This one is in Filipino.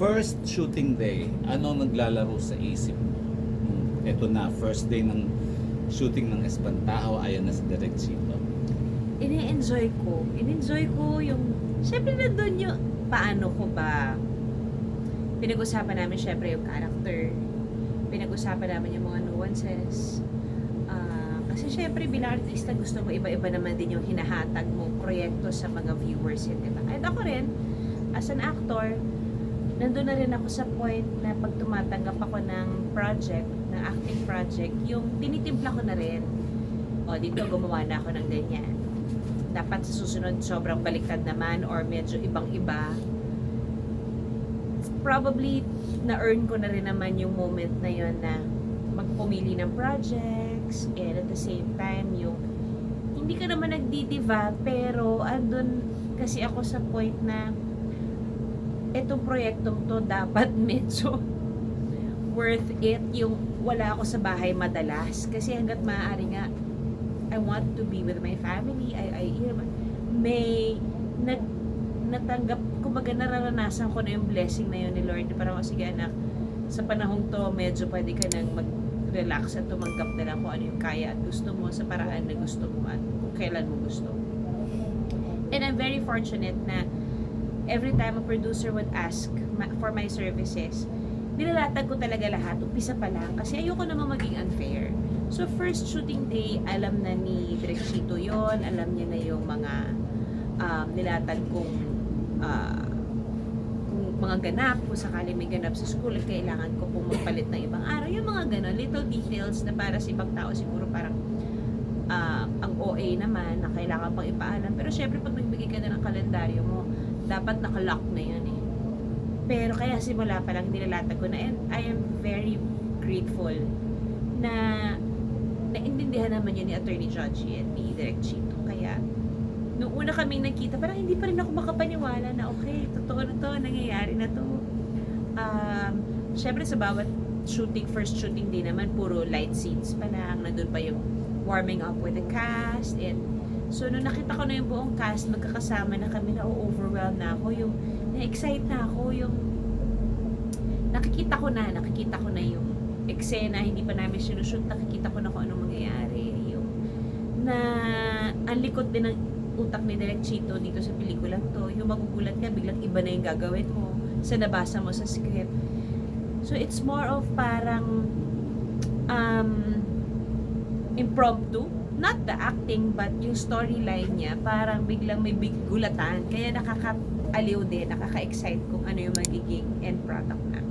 First shooting day, ano naglalaro sa isip mo? Ito na, first day ng shooting ng Espantaho, ayan na si Direk Chito. ini-enjoy ko. In-enjoy ko yung, syempre nandun yung, paano ko ba, pinag-usapan namin syempre yung character, pinag-usapan namin yung mga nuances, Ah, kasi syempre bilang gusto mo iba-iba naman din yung hinahatag mong proyekto sa mga viewers yun, diba? At ako rin, as an actor, nandun na rin ako sa point na pag tumatanggap ako ng project, ng acting project, yung tinitimpla ko na rin, o dito gumawa na ako ng ganyan. Dapat sa susunod sobrang baliktad naman or medyo ibang-iba. Probably na-earn ko na rin naman yung moment na yon na magpumili ng projects and at the same time yung hindi ka naman nagdidiva pero andun kasi ako sa point na etong proyektong to dapat medyo worth it yung wala ako sa bahay madalas. Kasi hanggat maaari nga I want to be with my family. I, I may nag natanggap kumbaga nararanasan ko na yung blessing na yun ni Lord parang "O, sige anak sa panahong to medyo pwede ka nang mag-relax at tumanggap na lang kung ano yung kaya at gusto mo sa paraan na gusto mo at kung kailan mo gusto. And I'm very fortunate na every time a producer would ask for my services nilalatag ko talaga lahat, umpisa pa lang, kasi ayoko naman maging unfair. So, first shooting day, alam na ni Direk Chito yun, alam niya na yung mga um, nilatag kong kung mga ganap, kung sakali may ganap sa school, at kailangan ko pong magpalit ng ibang araw. Yung mga ganon, little details na para sa ibang tao siguro parang ah, ang OA naman na kailangan pang ipaalam. Pero syempre, pag nagbigay ka na ng kalendaryo mo, dapat nakalock na yan eh. Pero kaya simula pa lang nilalatag ko na and I am very grateful na naintindihan naman yun ni Attorney Judge at ni Direk Chito. Kaya nung una kami nagkita, parang hindi pa rin ako makapaniwala na okay, totoo na to, nangyayari na to. Um, Siyempre sa bawat shooting, first shooting din naman, puro light scenes pa lang. Nandun pa yung warming up with the cast and So, nung nakita ko na yung buong cast, magkakasama na kami, na-overwhelmed na ako. Yung, na-excite na ako, yung, nakikita ko na, nakikita ko na yung eksena, hindi pa namin sinushoot, nakikita ko na kung anong mangyayari. Yung, na, ang likod din ng utak ni Direk Chito dito sa pelikulang to, yung magugulat ka, biglang iba na yung gagawin mo sa nabasa mo sa script. So, it's more of parang, um, impromptu not the acting but yung storyline niya parang biglang may big gulatan. Kaya nakaka-aliw din nakaka-excite kung ano yung magiging end product na